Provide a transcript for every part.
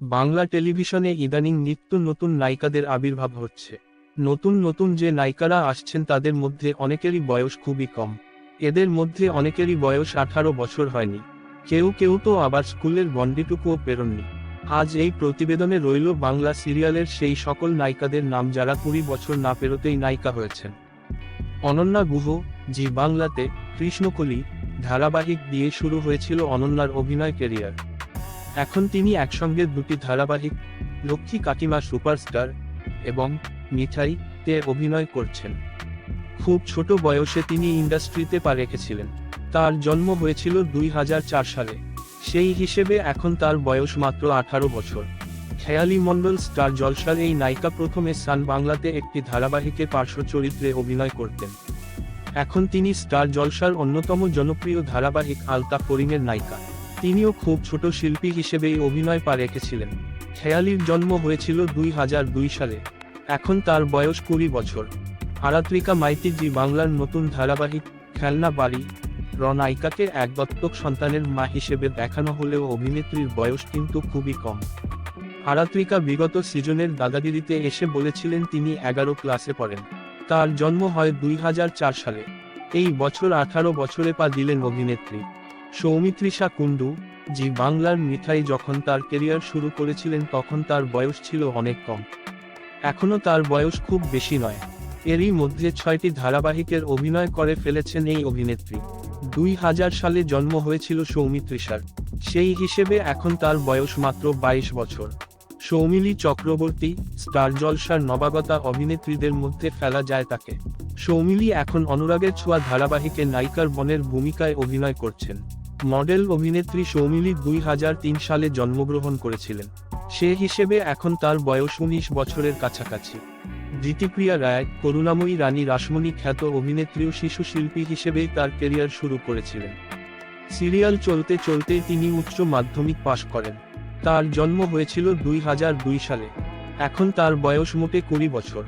বাংলা টেলিভিশনে ইদানিং নিত্য নতুন নায়িকাদের আবির্ভাব হচ্ছে। নতুন নতুন যে নায়িকারা আসছেন তাদের মধ্যে অনেকেরই বয়স খুবই কম। এদের মধ্যে অনেকেরই বয়স আঠারো বছর হয়নি। কেউ কেউ তো আবার স্কুলের গণ্ডিটুকুও পেরোননি। আজ এই প্রতিবেদনে রইল বাংলা সিরিয়ালের সেই সকল নায়িকাদের নাম যারা কুড়ি বছর না পেরোতেই নায়িকা হয়েছেন। অনন্যা গুহ, জি বাংলাতে, কৃষ্ণকলি, ধারাবাহিক দিয়ে শুরু হয়েছিল অনন্যার অভিনয় কেরিয়ার এখন তিনি একসঙ্গে দুটি ধারাবাহিক, লক্ষ্মী কাকিমা সুপারস্টার এবং মিঠাই তে অভিনয় করছেন। খুব ছোট বয়সে তিনি ইন্ডাস্ট্রিতে পা রেখেছিলেন। তার জন্ম হয়েছিল দুই হাজার চার সালে। সেই হিসেবে এখন তার বয়স মাত্র আঠারো বছর। খেয়ালি মণ্ডল স্টার জলসার এই নায়িকা প্রথমে সান বাংলাতে একটি ধারাবাহিকে পার্শ্ব চরিত্রে অভিনয় করতেন। এখন তিনি স্টার জলসার অন্যতম জনপ্রিয় ধারাবাহিক আলতা করিমের নায়িকা। তিনিও খুব ছোট শিল্পী হিসেবেই অভিনয় পা রেখেছিলেন। খেয়ালির জন্ম হয়েছিল দুই হাজার দুই সালে। এখন তার বয়স কুড়ি বছর। আরাত্রিকা মাইতি জি বাংলার নতুন ধারাবাহিক খেলনা বাড়ি র নায়িকাকে এক দত্তক সন্তানের মা হিসেবে দেখানো হলেও অভিনেত্রীর বয়স কিন্তু খুবই কম। আরাত্রিকা বিগত সিজনের দাদাগিরিতে এসে বলেছিলেন তিনি এগারো ক্লাসে পড়েন। তার জন্ম হয় দুই হাজার চার সালে। এই বছর আঠারো বছরে পা দিলেন অভিনেত্রী। সৌমিত্রিষা কুণ্ডু, জি বাংলার মিঠাই যখন তার কেরিয়ার শুরু করেছিলেন তখন তার বয়স ছিল অনেক কম। এখনও তার বয়স খুব বেশি নয়। এরই মধ্যে ছয়টি ধারাবাহিকের অভিনয় করে ফেলেছেন এই অভিনেত্রী। দুই হাজার সালে জন্ম হয়েছিল সৌমিত্রিষার। সেই হিসেবে এখন তার বয়স মাত্র বাইশ বছর। সৌমিলি চক্রবর্তী, স্টার জলসার নবাগতা অভিনেত্রীদের মধ্যে ফেলা যায় তাকে। সৌমিলি এখন অনুরাগের ছোঁয়া ধারাবাহিকে নায়িকার বনের ভূমিকায় অভিনয় করছেন। মডেল অভিনেত্রী সৌমিলি দুই হাজার তিন সালে জন্মগ্রহণ করেছিলেন। সে হিসেবে এখন তার বয়স উনিশ বছরের কাছাকাছি। ধৃতিপ্রিয়া রায়, করুণাময়ী রানী রাসমণি খ্যাত অভিনেত্রী ও শিশু শিল্পী হিসেবেই তার কেরিয়ার শুরু করেছিলেন। সিরিয়াল চলতে চলতে তিনি উচ্চ মাধ্যমিক পাশ করেন। তার জন্ম হয়েছিল দুই হাজার দুই সালে। এখন তার বয়স মোটে কুড়ি বছর।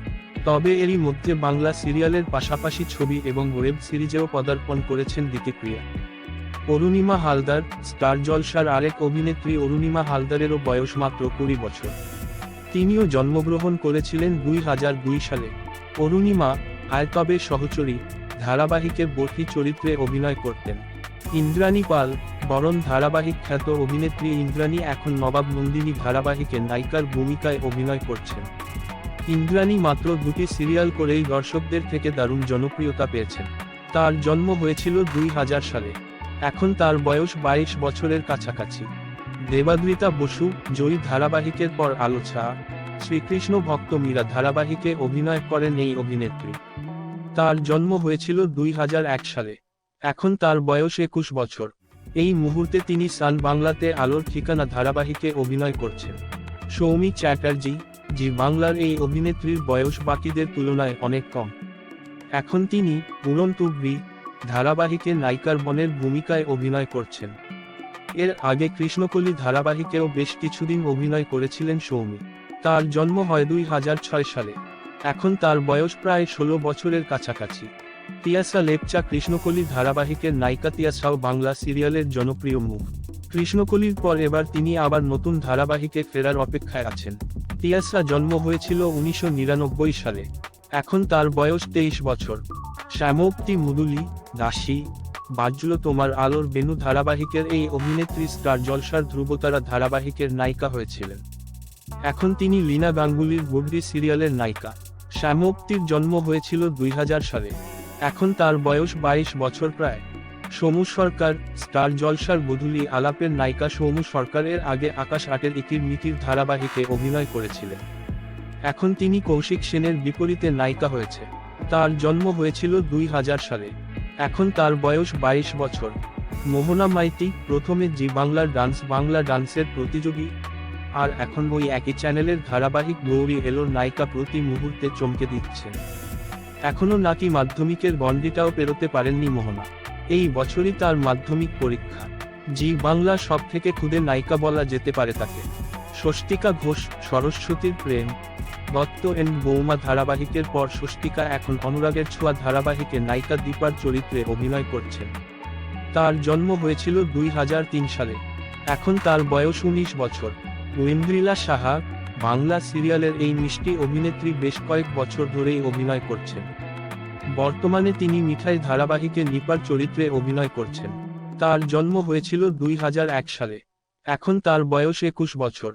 তবে এরই মধ্যে বাংলা সিরিয়ালের পাশাপাশি ছবি এবং ওয়েব সিরিজেও পদার্পণ করেছেন দিতিপ্রিয়া অরুণিমা হালদার, স্টার জলসার আরেক অভিনেত্রী অরুণিমা হালদারেরও বয়স মাত্র কুড়ি বছর। তিনিও জন্মগ্রহণ করেছিলেন দুই হাজার দুই সালে। অরুণিমা আয়তবে সহচরী ধারাবাহিকে বর্তি চরিত্রে অভিনয় করতেন। ইন্দ্রাণী পাল, বরণ ধারাবাহিক খ্যাত অভিনেত্রী ইন্দ্রাণী এখন নবাব নন্দিনী ধারাবাহিকে নায়িকার ভূমিকায় অভিনয় করছেন। ইন্দ্রাণী মাত্র দুটি সিরিয়াল করেই দর্শকদের থেকে দারুণ জনপ্রিয়তা পেয়েছেন। তার জন্ম হয়েছিল দুই হাজার সালে। এখন তার বয়স বাইশ বছরের কাছাকাছি। দেবাদ্রিতা বসু, জয়ী ধারাবাহিকের পর আলোচনা শ্রীকৃষ্ণ ভক্ত মীরা ধারাবাহিকে অভিনয় করেন এই অভিনেত্রী। তার জন্ম হয়েছিল দুই হাজার এক সালে। এখন তার বয়স একুশ বছর। এই মুহূর্তে তিনি সান বাংলাতে আলোর ঠিকানা ধারাবাহিকে অভিনয় করছেন। সৌমি চ্যাটার্জি, জি বাংলার এই অভিনেত্রীর বয়স বাকিদের তুলনায় অনেক কম। এখন তিনি তুবরি ধারাবাহিকে নায়িকার বনের ভূমিকায় অভিনয় করছেন। এর আগে কৃষ্ণকলি ধারাবাহিকেও বেশ কিছুদিন অভিনয় করেছিলেন সৌমি। তার জন্ম হয় দুই হাজার ছয় সালে। এখন তার বয়স প্রায় ষোলো বছরের কাছাকাছি। তিয়াসা লেপচা কৃষ্ণকলি ধারাবাহিকের নায়িকা তিয়াসাও বাংলা সিরিয়ালের জনপ্রিয় মুখ। কৃষ্ণকলির পর এবার তিনি আবার নতুন ধারাবাহিকে ফেরার অপেক্ষায় আছেন। তিয়াসা জন্ম হয়েছিল উনিশশো নিরানব্বই সালে। এখন তার বয়স তেইশ বছর। শ্যামোক্তি মুদুলি, দাসী বাজ্যুল তোমার আলোর বেনু ধারাবাহিকের এই অভিনেত্রী স্টার জলসার ধ্রুবতারা ধারাবাহিকের নায়িকা হয়েছিলেন। এখন তিনি লীনা গাঙ্গুলির গুডরি সিরিয়ালের নায়িকা। শ্যামোক্তির জন্ম হয়েছিল দুই হাজার সালে। এখন তার বয়স বাইশ বছর প্রায়। সমু সরকার, স্টার জলসার বধুলি আলাপের নায়িকা সৌমু সরকারের আগে আকাশ আটের ইকির মিকির ধারাবাহিকে অভিনয় করেছিলেন। এখন তিনি কৌশিক সেনের বিপরীতে নায়িকা হয়েছে। তার জন্ম হয়েছিল দুই হাজার সালে। এখন তার বয়স বাইশ বছর। মোহনা মাইতি প্রথমে জি বাংলার ডান্স বাংলা ডান্সের প্রতিযোগী। আর এখন ওই একই চ্যানেলের ধারাবাহিক গৌরী এলোর নায়িকা প্রতি মুহূর্তে চমকে দিচ্ছে। এখনও নাকি মাধ্যমিকের গণ্ডিটাও পেরোতে পারেননি মোহনা। এই বছরই তার মাধ্যমিক পরীক্ষা। জি বাংলা সব থেকে খুদে নায়িকা বলা যেতে পারে তাকে। স্বস্তিকা ঘোষ, সরস্বতীর প্রেম। দত্ত এন বৌমা ধারাবাহিকের পর স্বস্তিকা এখন অনুরাগের ছোঁয়া ধারাবাহিকে নায়িকা দীপার চরিত্রে অভিনয় করছেন। তার জন্ম হয়েছিল দুই হাজার তিন সালে। এখন তার বয়স উনিশ বছর। ঐন্দ্রিলা সাহা, বাংলা সিরিয়ালের এই মিষ্টি অভিনেত্রী বেশ কয়েক বছর ধরেই অভিনয় করছেন। বর্তমানে তিনি মিঠাই ধারাবাহিকে নিপার চরিত্রে অভিনয় করছেন। তার জন্ম হয়েছিল দুই হাজার এক সালে। এখন তার বয়স একুশ বছর।